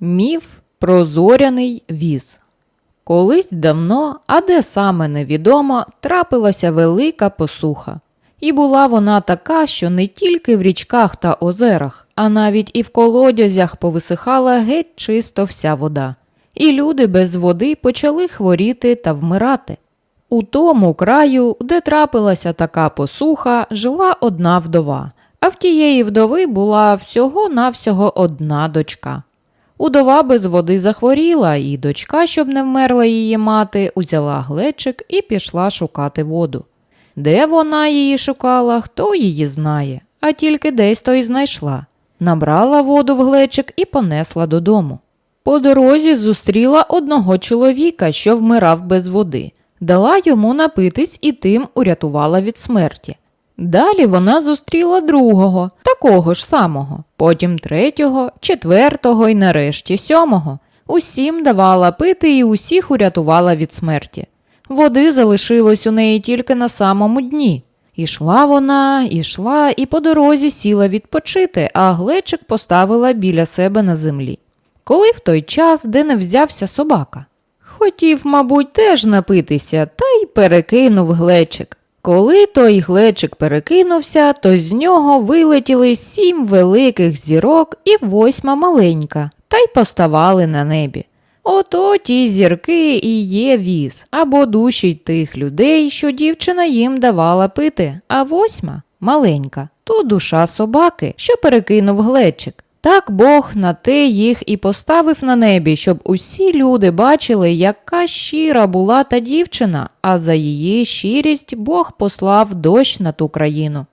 Міф про зоряний віз. Колись давно, а де саме невідомо, трапилася велика посуха. І була вона така, що не тільки в річках та озерах, а навіть і в колодязях повисихала геть чисто вся вода. І люди без води почали хворіти та вмирати. У тому краю, де трапилася така посуха, жила одна вдова, а в тієї вдови була всього-навсього одна дочка. Удова без води захворіла, і дочка, щоб не вмерла її мати, узяла глечик і пішла шукати воду. Де вона її шукала, хто її знає, а тільки десь то й знайшла. Набрала воду в глечик і понесла додому. По дорозі зустріла одного чоловіка, що вмирав без води, дала йому напитись і тим урятувала від смерті. Далі вона зустріла другого, такого ж самого, потім третього, четвертого і нарешті сьомого. Усім давала пити і усіх урятувала від смерті. Води залишилось у неї тільки на самому дні. Ішла вона, ішла і по дорозі сіла відпочити, а глечик поставила біля себе на землі. Коли в той час, де не взявся собака. Хотів, мабуть, теж напитися, та й перекинув глечик. Коли той глечик перекинувся, то з нього вилетіли сім великих зірок і восьма маленька, та й поставали на небі. Ото ті зірки і є віз, або душі тих людей, що дівчина їм давала пити, а восьма маленька, то душа собаки, що перекинув глечик. Так Бог на те їх і поставив на небі, щоб усі люди бачили, яка щира була та дівчина, а за її щирість Бог послав дощ на ту країну.